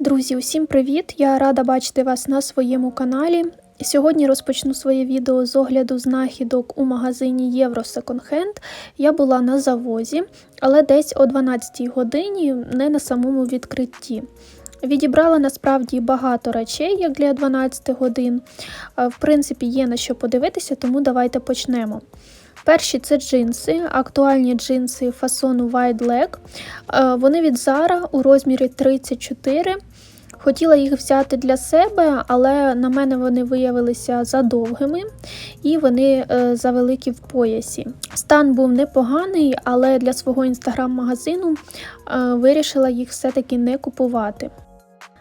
Друзі, усім привіт! Я рада бачити вас на своєму каналі. Сьогодні розпочну своє відео з огляду знахідок у магазині Євро Секонд-Хенд. Я була на завозі, але десь о 12 годині, не на самому відкритті. Відібрала насправді багато речей, як для 12 годин. В принципі, є на що подивитися, тому давайте почнемо. Перші це джинси, актуальні джинси фасону Wide Leg. Вони від Zara у розмірі 34. Хотіла їх взяти для себе, але на мене вони виявилися задовгими і вони е, завеликі в поясі. Стан був непоганий, але для свого інстаграм-магазину е, вирішила їх все-таки не купувати.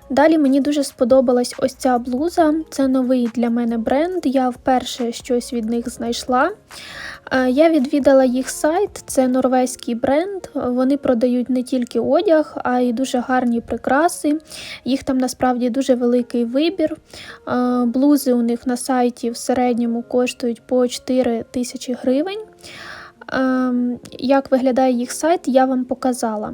Далі мені дуже сподобалась ось ця блуза. Це новий для мене бренд. Я вперше щось від них знайшла. Е, Я відвідала їх сайт, це норвезький бренд. Вони продають не тільки одяг, а й дуже гарні прикраси. Їх там насправді дуже великий вибір. Е, Блузи у них на сайті в середньому коштують по 4 тисячі гривень. Ем, Як виглядає їх сайт, я вам показала.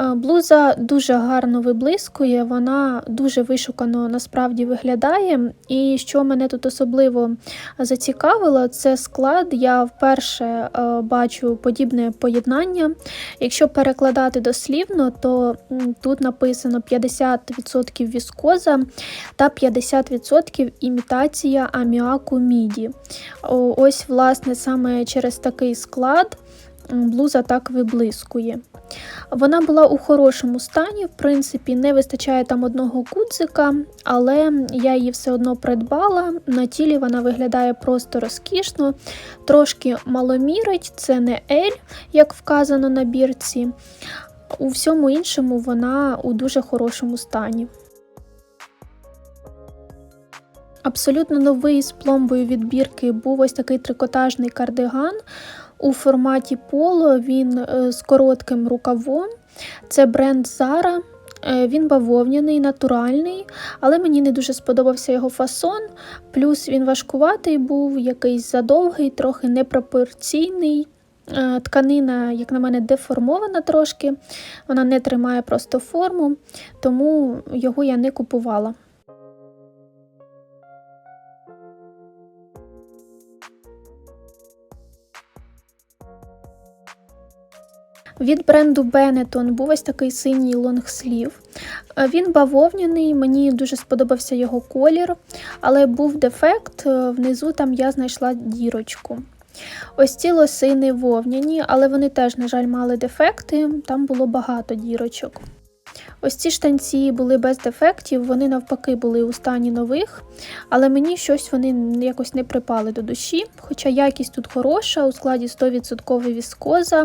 Е, Блуза дуже гарно виблискує, вона дуже вишукано насправді виглядає. І що мене тут особливо зацікавило, це склад. Я вперше е, бачу подібне поєднання. Якщо перекладати дослівно, то тут написано 50% віскоза та 50% імітація аміаку міді. Ось, власне, саме через такий склад блуза так виблискує. Вона була у хорошому стані, в принципі, не вистачає там одного куцика, але я її все одно придбала. На тілі вона виглядає просто розкішно, трошки маломірить, це не L, як вказано на бірці. У всьому іншому вона у дуже хорошому стані. Абсолютно новий з пломбою відбірки був ось такий трикотажний кардиган у форматі поло. Він е, з коротким рукавом. Це бренд Zara. Е, Він бавовняний, натуральний, але мені не дуже сподобався його фасон. Плюс він важкуватий був, якийсь задовгий, трохи непропорційний. Е, Тканина, як на мене, деформована трошки, вона не тримає просто форму, тому його я не купувала. Від бренду Benetton був ось такий синій лонгслів. Е, Він бавовняний, мені дуже сподобався його колір, але був дефект, е, внизу там я знайшла дірочку. Ось ці лосини вовняні, але вони теж, на жаль, мали дефекти, там було багато дірочок. Ось ці штанці були без дефектів, вони навпаки були у стані нових, але мені щось вони якось не припали до душі. Хоча якість тут хороша, у складі 100% віскоза.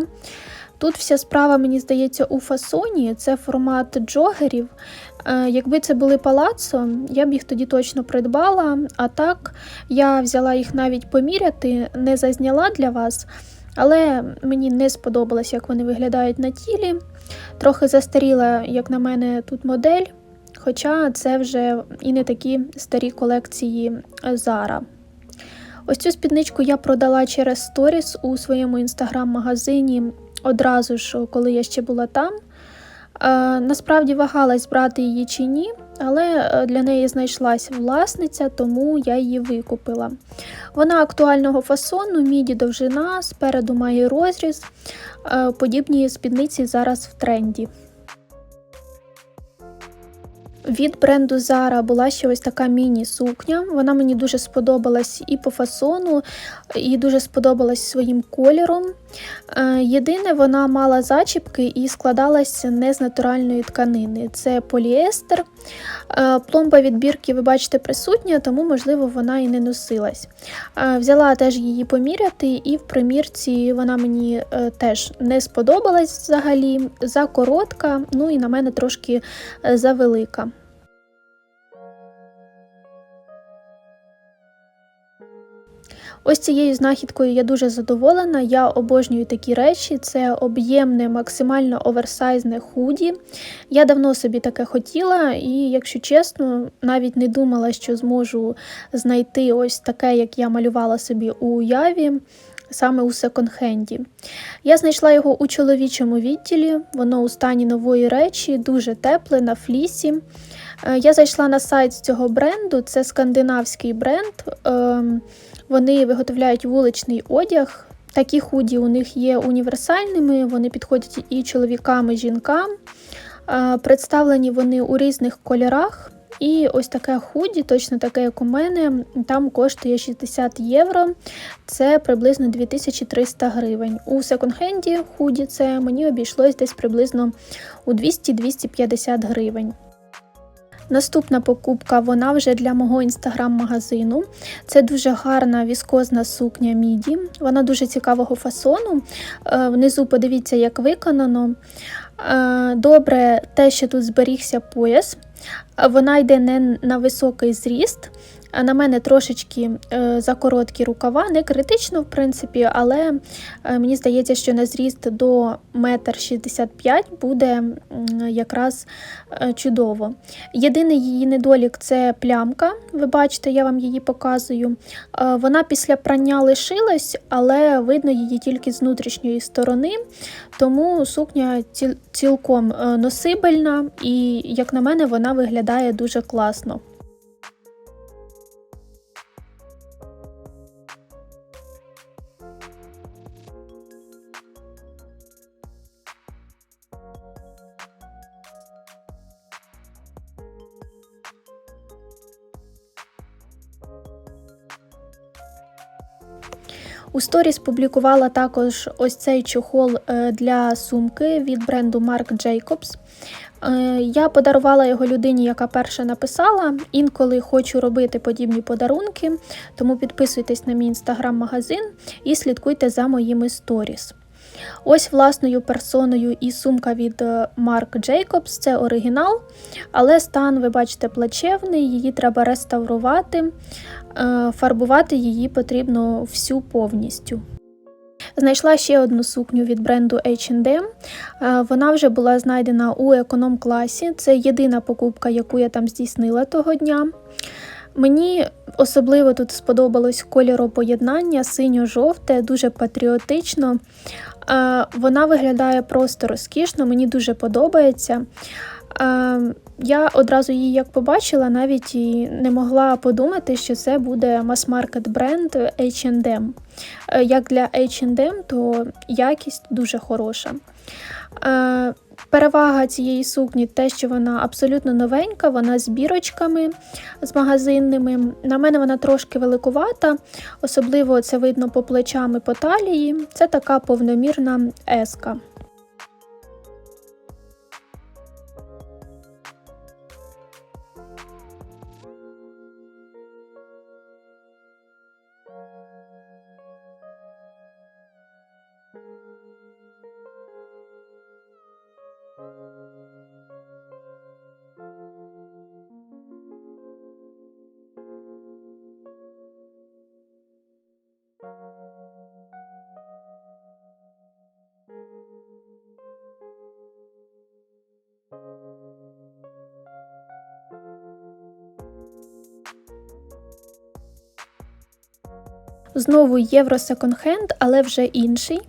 Тут вся справа, мені здається, у фасоні, це формат джогерів. Е, Якби це були палацо, я б їх тоді точно придбала. А так я взяла їх навіть поміряти, не зазняла для вас, але мені не сподобалось, як вони виглядають на тілі. Трохи застаріла, як на мене, тут модель. Хоча це вже і не такі старі колекції Zara. Ось цю спідничку я продала через сторіс у своєму інстаграм-магазині одразу ж, коли я ще була там. Е, насправді вагалась брати її чи ні, але е, для неї знайшлась власниця, тому я її викупила. Вона актуального фасону, міді довжина, спереду має розріз. Е, подібні спідниці зараз в тренді. Від бренду Zara була ще ось така міні-сукня. Вона мені дуже сподобалась і по фасону, і дуже сподобалась своїм кольором. Е, Єдине, вона мала зачіпки і складалася не з натуральної тканини. Це поліестер. Е, Пломба відбірки, ви бачите, присутня, тому, можливо, вона і не носилась. Е, Взяла теж її поміряти, і в примірці вона мені теж не сподобалась взагалі. Закоротка, ну і на мене трошки завелика. Ось цією знахідкою я дуже задоволена. Я обожнюю такі речі. Це об'ємне, максимально оверсайзне худі. Я давно собі таке хотіла, і, якщо чесно, навіть не думала, що зможу знайти ось таке, як я малювала собі у уяві. саме у секонд-хенді. Я знайшла його у чоловічому відділі, воно у стані нової речі, дуже тепле на флісі. Е, я зайшла на сайт цього бренду, це скандинавський бренд. Вони виготовляють вуличний одяг. Такі худі у них є універсальними, вони підходять і чоловікам, і жінкам. Представлені вони у різних кольорах. І ось таке худі, точно таке, як у мене, там коштує 60 євро, це приблизно 2300 гривень. У секонд-хенді худі це мені обійшлось десь приблизно у 200-250 гривень. Наступна покупка вона вже для мого інстаграм-магазину. Це дуже гарна віскозна сукня міді. Вона дуже цікавого фасону. Е, внизу подивіться, як виконано. Е, добре, те, що тут зберігся пояс. Вона йде не на високий зріст, на мене трошечки е, за короткі рукава, не критично, в принципі, але е, мені здається, що на зріст до 1,65 м буде якраз е, чудово. Єдиний її недолік це плямка. Ви бачите, я вам її показую. Вона після прання лишилась, але видно її тільки з внутрішньої сторони, тому сукня цілком носибельна і, як на мене, вона виглядає дуже класно. У сторіс публікувала також ось цей чохол е, для сумки від бренду Marc Jacobs. Е, я подарувала його людині, яка перша написала. Інколи хочу робити подібні подарунки, тому підписуйтесь на мій інстаграм-магазин і слідкуйте за моїми сторіс. Ось власною персоною і сумка від е, Marc Jacobs, це оригінал, але стан, ви бачите, плачевний, її треба реставрувати, е, фарбувати її потрібно всю повністю. Знайшла ще одну сукню від бренду H&M. Вона вже була знайдена у економ-класі. Це єдина покупка, яку я там здійснила того дня. Мені особливо тут сподобалось кольоропоєднання синьо-жовте, дуже патріотично. Вона виглядає просто розкішно, мені дуже подобається. Я одразу її як побачила, навіть і не могла подумати, що це буде мас-маркет бренд H&M. Як для H&M, то якість дуже хороша. Перевага цієї сукні те, що вона абсолютно новенька, вона з бірочками з магазинними. На мене вона трошки великувата, особливо це видно по плечам і по талії. Це така повномірна еска. Знову євро секонд-хенд, але вже інший.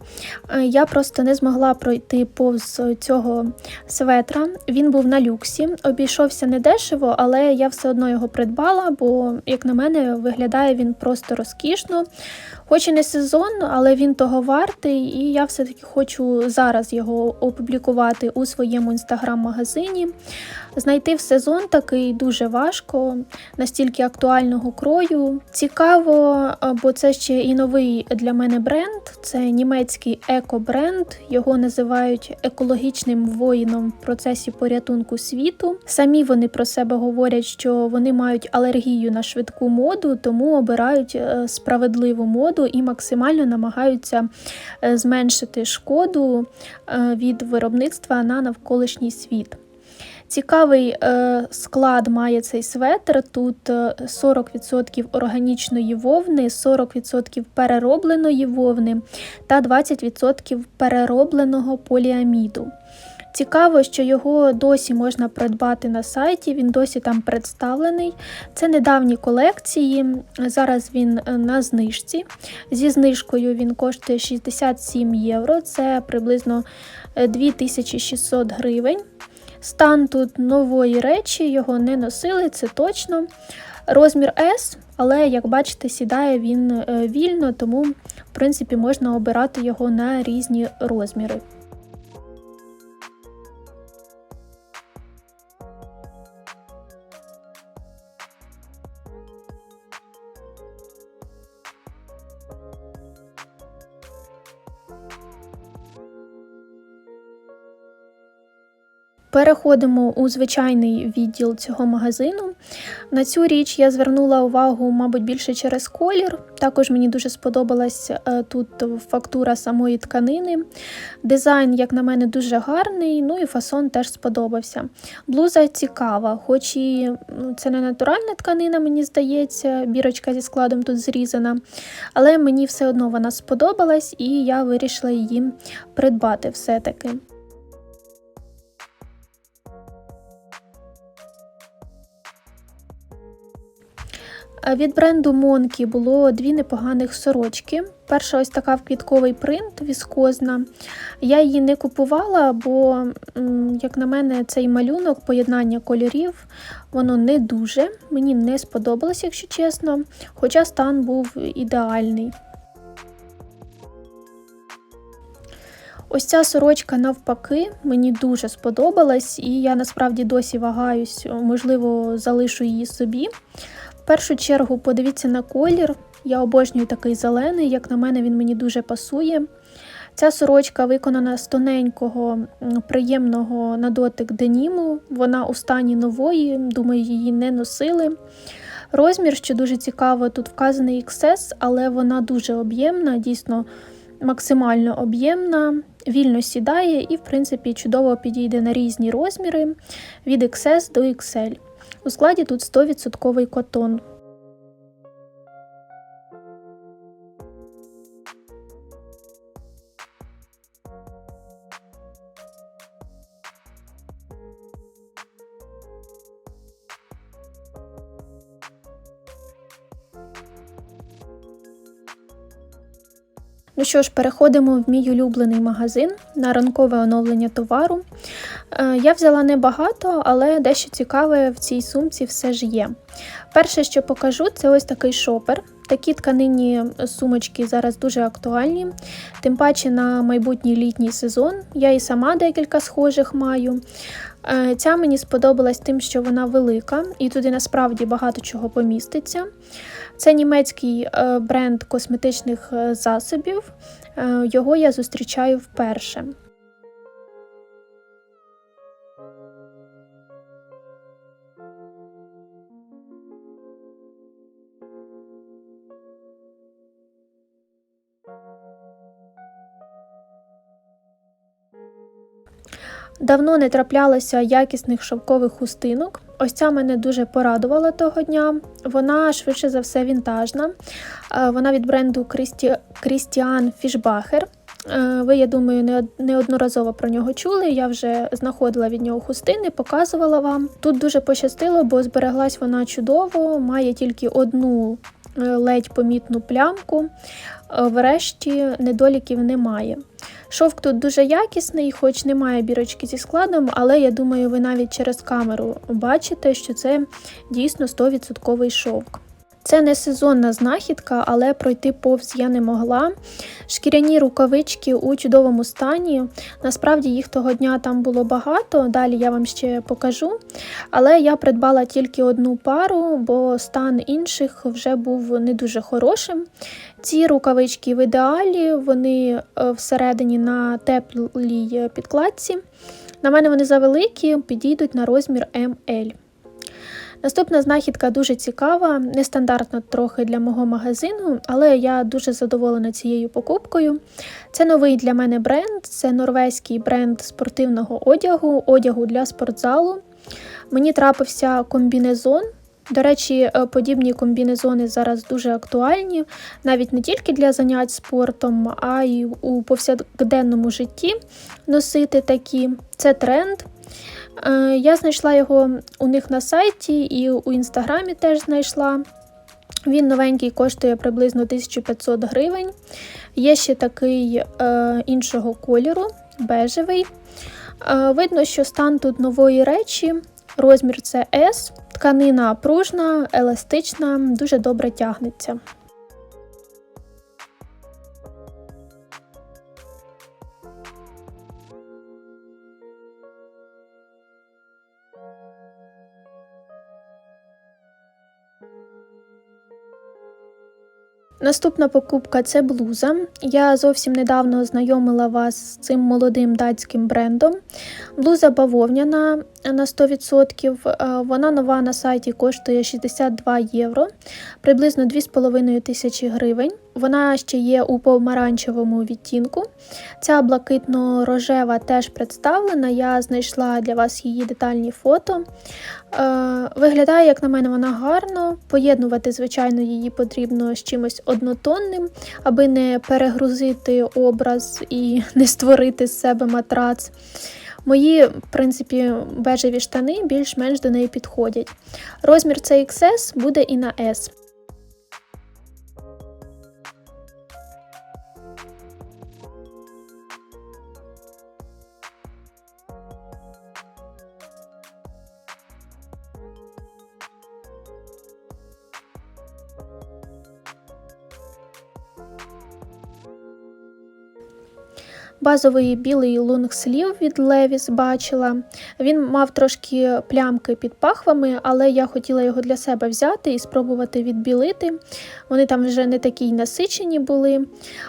Е, я просто не змогла пройти повз цього светра. Він був на люксі, обійшовся недешево, але я все одно його придбала, бо, як на мене, виглядає він просто розкішно. Хоч і не сезон, але він того вартий, і я все-таки хочу зараз його опублікувати у своєму інстаграм-магазині. Знайти в сезон такий дуже важко, настільки актуального крою. Цікаво, бо це ще і новий для мене бренд. Це німецький еко-бренд. Його називають екологічним воїном в процесі порятунку світу. Самі вони про себе говорять, що вони мають алергію на швидку моду, тому обирають е, справедливу моду і максимально намагаються е, зменшити шкоду е, від виробництва на навколишній світ. Цікавий е, склад має цей светр. Тут 40% е, органічної вовни, 40% переробленої вовни та 20% переробленого поліаміду. Цікаво, що його досі можна придбати на сайті, він досі там представлений. Це недавні колекції. Зараз він е, на знижці. Зі знижкою він коштує 67 євро, це приблизно 2600 гривень. Стан тут нової речі, його не носили, це точно. Розмір S, але, як бачите, сідає він е, вільно, тому, в принципі, можна обирати його на різні розміри. Переходимо у звичайний відділ цього магазину. На цю річ я звернула увагу, мабуть, більше через колір. Також мені дуже сподобалась е, тут фактура самої тканини. Дизайн, як на мене, дуже гарний, ну і фасон теж сподобався. Блуза цікава, хоч і ну, це не натуральна тканина, мені здається, бірочка зі складом тут зрізана. Але мені все одно вона сподобалась і я вирішила її придбати все-таки. Від бренду Монкі було дві непоганих сорочки. Перша ось така в квітковий принт віскозна. Я її не купувала, бо, як на мене, цей малюнок, поєднання кольорів, воно не дуже. Мені не сподобалось, якщо чесно, хоча стан був ідеальний. Ось ця сорочка, навпаки, мені дуже сподобалась, і я насправді досі вагаюсь, можливо, залишу її собі першу чергу подивіться на колір. Я обожнюю такий зелений, як на мене, він мені дуже пасує. Ця сорочка виконана з тоненького, приємного на дотик деніму. Вона у стані нової, думаю, її не носили. Розмір, що дуже цікаво, тут вказаний XS, але вона дуже об'ємна, дійсно максимально об'ємна, вільно сідає і, в принципі, чудово підійде на різні розміри від XS до XL. У складі тут 100% котон. Ну що ж, переходимо в мій улюблений магазин на ранкове оновлення товару. Е, я взяла небагато, але дещо цікаве в цій сумці все ж є. Перше, що покажу, це ось такий шопер. Такі тканинні сумочки зараз дуже актуальні, тим паче на майбутній літній сезон. Я і сама декілька схожих маю. Е, ця мені сподобалась тим, що вона велика, і туди насправді багато чого поміститься. Це німецький е, бренд косметичних засобів, його я зустрічаю вперше. Давно не траплялося якісних шовкових хустинок. Ось ця мене дуже порадувала того дня. Вона швидше за все вінтажна. Е, вона від бренду Крістіан Фішбахер. Ви, я думаю, неодноразово про нього чули. Я вже знаходила від нього хустини, показувала вам. Тут дуже пощастило, бо збереглась вона чудово, має тільки одну е, ледь помітну плямку, е, врешті недоліків немає. Шовк тут дуже якісний, хоч немає бірочки зі складом, але я думаю, ви навіть через камеру бачите, що це дійсно 100% шовк. Це не сезонна знахідка, але пройти повз я не могла. Шкіряні рукавички у чудовому стані. Насправді їх того дня там було багато, далі я вам ще покажу. Але я придбала тільки одну пару, бо стан інших вже був не дуже хорошим. Ці рукавички в ідеалі, вони е, всередині на теплій підкладці. На мене вони завеликі, підійдуть на розмір ML. Наступна знахідка дуже цікава, нестандартна трохи для мого магазину, але я дуже задоволена цією покупкою. Це новий для мене бренд, це норвезький бренд спортивного одягу, одягу для спортзалу. Мені трапився комбінезон До речі, е, подібні комбінезони зараз дуже актуальні, навіть не тільки для занять спортом, а й у повсякденному житті носити такі. Це тренд. Е, я знайшла його у них на сайті і у інстаграмі теж знайшла. Він новенький коштує приблизно 1500 гривень. Є ще такий е, іншого кольору, бежевий. Е, видно, що стан тут нової речі, розмір це S, тканина пружна, еластична, дуже добре тягнеться. Наступна покупка це блуза. Я зовсім недавно ознайомила вас з цим молодим датським брендом. Блуза бавовняна на 100%. Е, вона нова на сайті коштує 62 євро, приблизно 2,5 тисячі гривень. Вона ще є у помаранчевому відтінку. Ця блакитно-рожева теж представлена. Я знайшла для вас її детальні фото. Е, Виглядає, як на мене, вона гарно. Поєднувати, звичайно, її потрібно з чимось однотонним, аби не перегрузити образ і не створити з себе матрац. Мої, в принципі, бежеві штани більш-менш до неї підходять. Розмір це XS буде і на S. Базовий білий лонгслів від Levi's бачила. Він мав трошки плямки під пахвами, але я хотіла його для себе взяти і спробувати відбілити. Вони там вже не такі насичені були,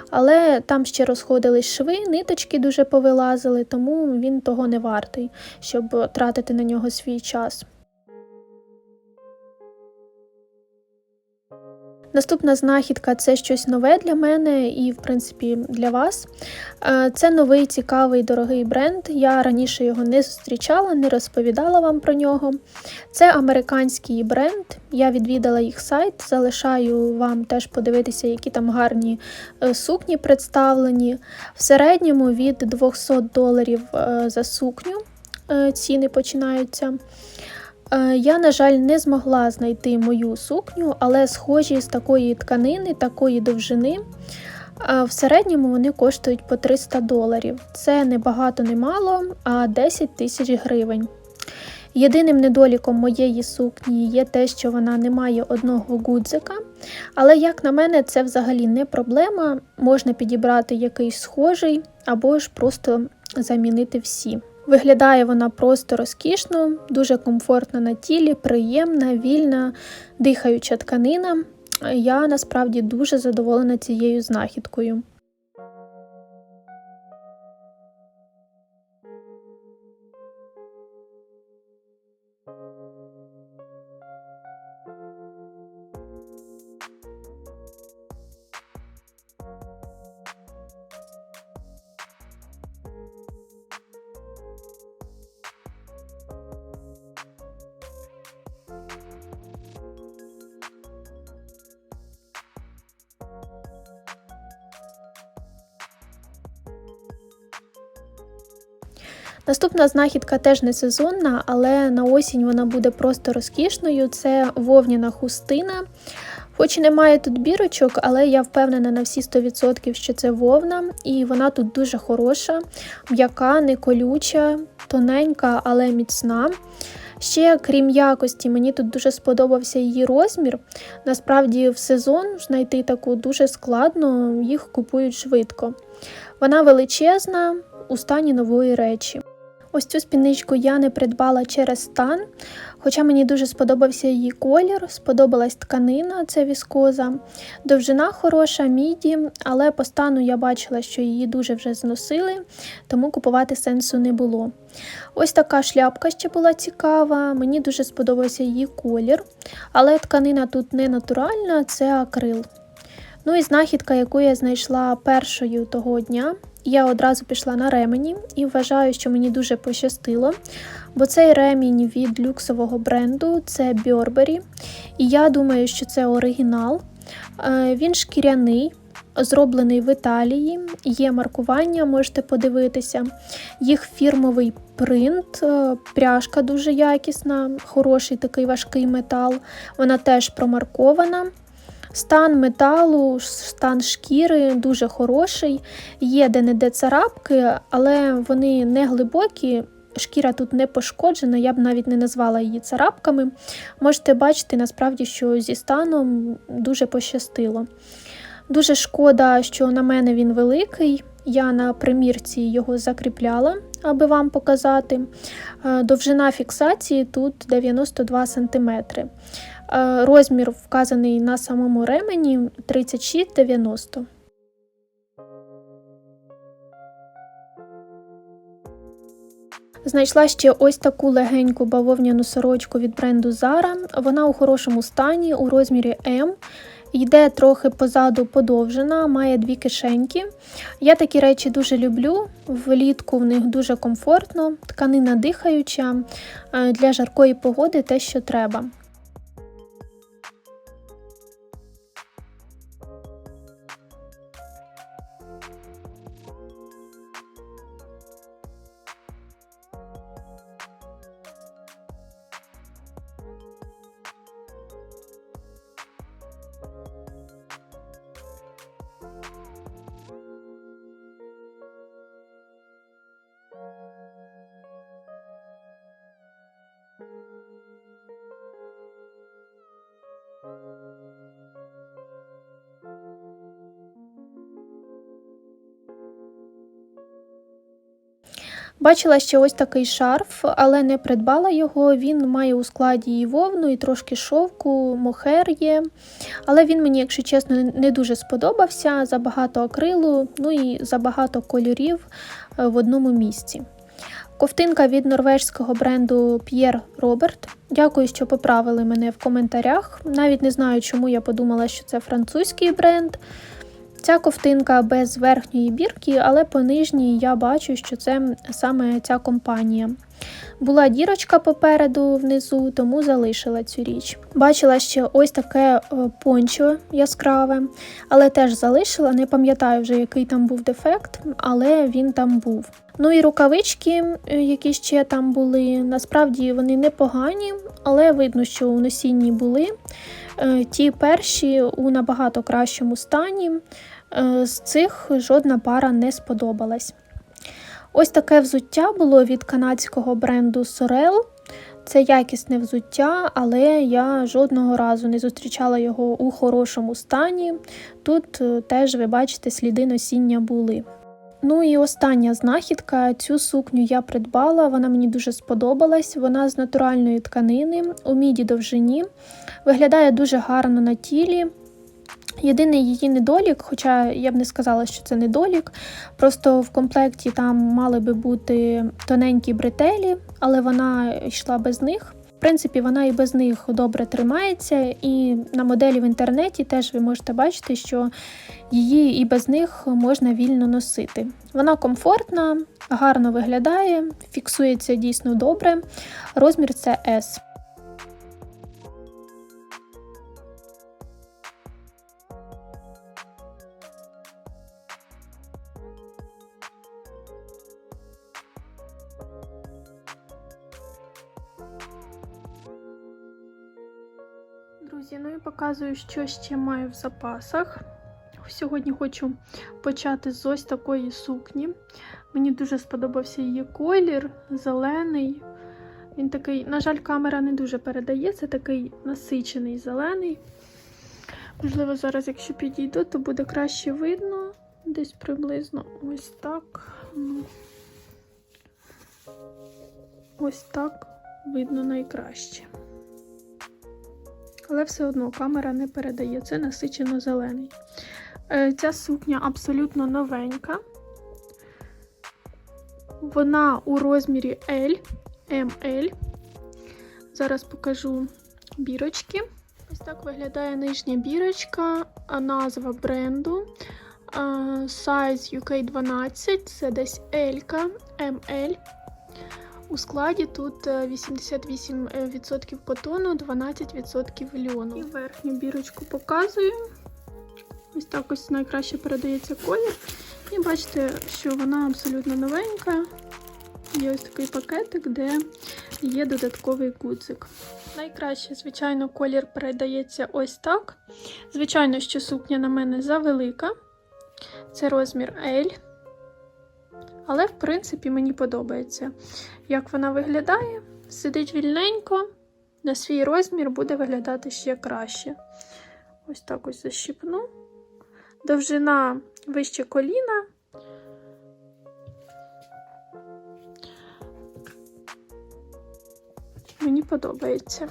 але там ще розходились шви, ниточки дуже повилазили, тому він того не вартий, щоб тратити на нього свій час. Наступна знахідка це щось нове для мене і, в принципі, для вас. Е, це новий цікавий дорогий бренд. Я раніше його не зустрічала, не розповідала вам про нього. Це американський бренд. Я відвідала їх сайт, залишаю вам теж подивитися, які там гарні е, сукні представлені. В середньому від 200 доларів е, за сукню ціни починаються. Е, я, на жаль, не змогла знайти мою сукню, але схожі з такої тканини, такої довжини. Е, в середньому вони коштують по 300 доларів. Це не багато, не мало, а 10 тисяч гривень. Єдиним недоліком моєї сукні є те, що вона не має одного гудзика. Але, як на мене, це взагалі не проблема. Можна підібрати якийсь схожий або ж просто замінити всі. Виглядає вона просто розкішно, дуже комфортно на тілі, приємна, вільна, дихаюча тканина. Я насправді дуже задоволена цією знахідкою. Наступна знахідка теж не сезонна, але на осінь вона буде просто розкішною. Це вовняна хустина. Хоч і немає тут бірочок, але я впевнена на всі 100%, що це вовна, і вона тут дуже хороша, м'яка, не колюча, тоненька, але міцна. Ще, крім якості, мені тут дуже сподобався її розмір. Насправді, в сезон знайти таку дуже складно, їх купують швидко. Вона величезна у стані нової речі. Ось цю спідничку я не придбала через стан, хоча мені дуже сподобався її колір, сподобалась тканина, це віскоза. Довжина хороша, міді, але по стану я бачила, що її дуже вже зносили, тому купувати сенсу не було. Ось така шляпка ще була цікава, мені дуже сподобався її колір, але тканина тут не натуральна, це акрил. Ну і знахідка, яку я знайшла першою того дня. Я одразу пішла на ремені і вважаю, що мені дуже пощастило, Бо цей ремінь від люксового бренду це Burberry. І я думаю, що це оригінал. Е, Він шкіряний, зроблений в Італії. Є маркування, можете подивитися. Їх фірмовий принт, е, пряжка дуже якісна, хороший такий важкий метал. Вона теж промаркована. Стан металу, стан шкіри дуже хороший. Є де-не-де царапки, але вони не глибокі. Шкіра тут не пошкоджена, я б навіть не назвала її царапками. Можете бачити, насправді, що зі станом дуже пощастило. Дуже шкода, що на мене він великий. Я на примірці його закріпляла, аби вам показати. Е, Довжина фіксації тут 92 см. Розмір вказаний на самому ремені 36,90. Знайшла ще ось таку легеньку бавовняну сорочку від бренду Zara. Вона у хорошому стані у розмірі М. Йде трохи позаду подовжена, має дві кишеньки. Я такі речі дуже люблю. Влітку в них дуже комфортно, тканина дихаюча, е, для жаркої погоди те, що треба. Бачила ще ось такий шарф, але не придбала його. Він має у складі і вовну, і трошки шовку, мохер є. Але він мені, якщо чесно, не дуже сподобався. Забагато акрилу, ну і забагато кольорів е, в одному місці. Ковтинка від норвежського бренду Pierre Robert. Дякую, що поправили мене в коментарях. Навіть не знаю, чому я подумала, що це французький бренд. Ця ковтинка без верхньої бірки, але по нижній я бачу, що це саме ця компанія. Була дірочка попереду внизу, тому залишила цю річ. Бачила ще ось таке е, пончо яскраве, але теж залишила. Не пам'ятаю вже, який там був дефект, але він там був. Ну і рукавички, е, які ще там були, насправді вони непогані, але видно, що у носінні були. Е, ті перші у набагато кращому стані. З цих жодна пара не сподобалась. Ось таке взуття було від канадського бренду Sorel. Це якісне взуття, але я жодного разу не зустрічала його у хорошому стані. Тут е, теж, ви бачите, сліди носіння були. Ну і остання знахідка. Цю сукню я придбала, вона мені дуже сподобалась. Вона з натуральної тканини у міді довжині. Виглядає дуже гарно на тілі. Єдиний її недолік, хоча я б не сказала, що це недолік, просто в комплекті там мали би бути тоненькі бретелі, але вона йшла без них. В принципі, вона і без них добре тримається, і на моделі в інтернеті теж ви можете бачити, що її і без них можна вільно носити. Вона комфортна, гарно виглядає, фіксується дійсно добре. Розмір це S. показую, що ще маю в запасах. Сьогодні хочу почати з ось такої сукні. Мені дуже сподобався її колір, зелений. Він такий, на жаль, камера не дуже передає, це такий насичений зелений. Можливо, зараз, якщо підійду, то буде краще видно. Десь приблизно ось так. Ну, Ось так видно найкраще але все одно камера не передає. Це насичено зелений. Е, ця сукня абсолютно новенька. Вона у розмірі L, ML. Зараз покажу бірочки. Ось так виглядає нижня бірочка, назва бренду. Size UK12, це десь L, ML. У складі тут е, 88% котону, 12% льону. І верхню бірочку показую. Ось так ось найкраще передається колір. І бачите, що вона абсолютно новенька. Є ось такий пакетик, де є додатковий гудзик. Найкраще, звичайно, колір передається ось так. Звичайно, що сукня на мене завелика. Це розмір L. Але, в принципі, мені подобається, як вона виглядає. Сидить вільненько, на свій розмір буде виглядати ще краще. Ось так ось защіпну. Довжина вище коліна. Мені подобається.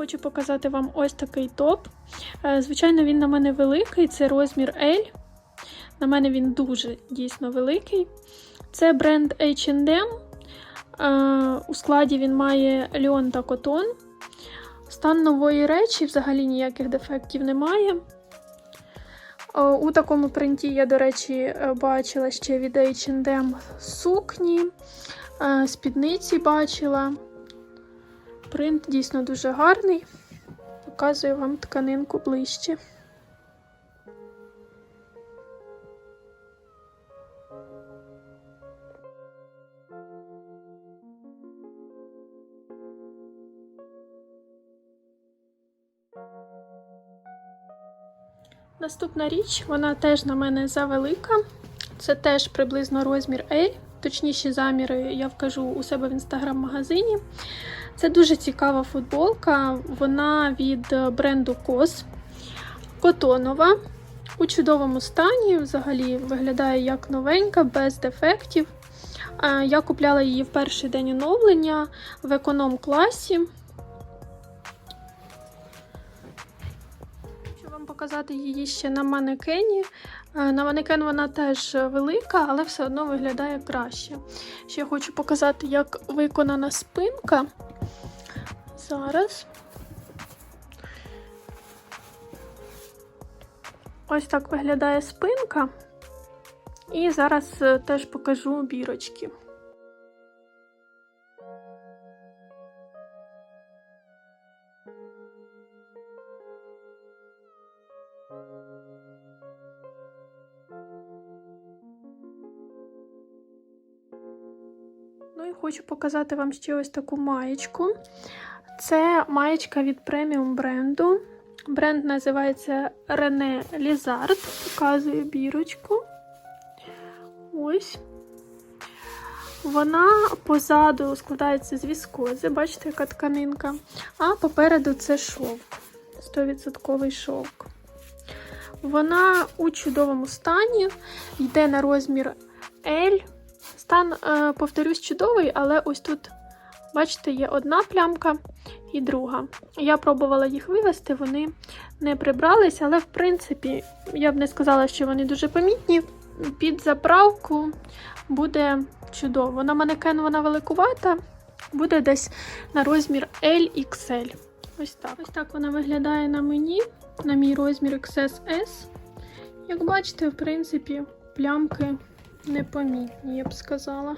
Хочу показати вам ось такий топ. Е, Звичайно, він на мене великий, це розмір L. На мене він дуже дійсно великий. Це бренд H&M. Е, У складі він має льон та котон. Стан нової речі взагалі ніяких дефектів немає. Е, У такому принті я, до речі, бачила ще від H&M сукні, спідниці бачила. Принт дійсно дуже гарний. Показую вам тканинку ближче. Наступна річ, вона теж на мене завелика. Це теж приблизно розмір L. Точніші заміри я вкажу у себе в інстаграм-магазині. Це дуже цікава футболка. Вона від бренду COS. Котонова. У чудовому стані, взагалі виглядає як новенька, без дефектів. Е, Я купляла її в перший день оновлення в економ-класі. Хочу показати її ще на манекені. Е, На манекен вона теж велика, але все одно виглядає краще. Ще хочу показати, як виконана спинка. Зараз. Ось так виглядає спинка. І зараз е, теж покажу бірочки. Хочу показати вам ще ось таку маєчку. Це маєчка від преміум бренду. Бренд називається Рене Лізард. Показую бірочку. Ось. Вона позаду складається з віскози, бачите, яка тканинка. А попереду це шовк. 100% шовк. Вона у чудовому стані, йде на розмір L. Стан, е, повторюсь, чудовий, але ось тут, бачите, є одна плямка і друга. Я пробувала їх вивести, вони не прибрались, але в принципі, я б не сказала, що вони дуже помітні. Під заправку буде чудово. На манекен вона великувата, буде десь на розмір LXL. Ось так. Ось так вона виглядає на мені, на мій розмір XSS. Як бачите, в принципі, плямки непомітні, я б сказала.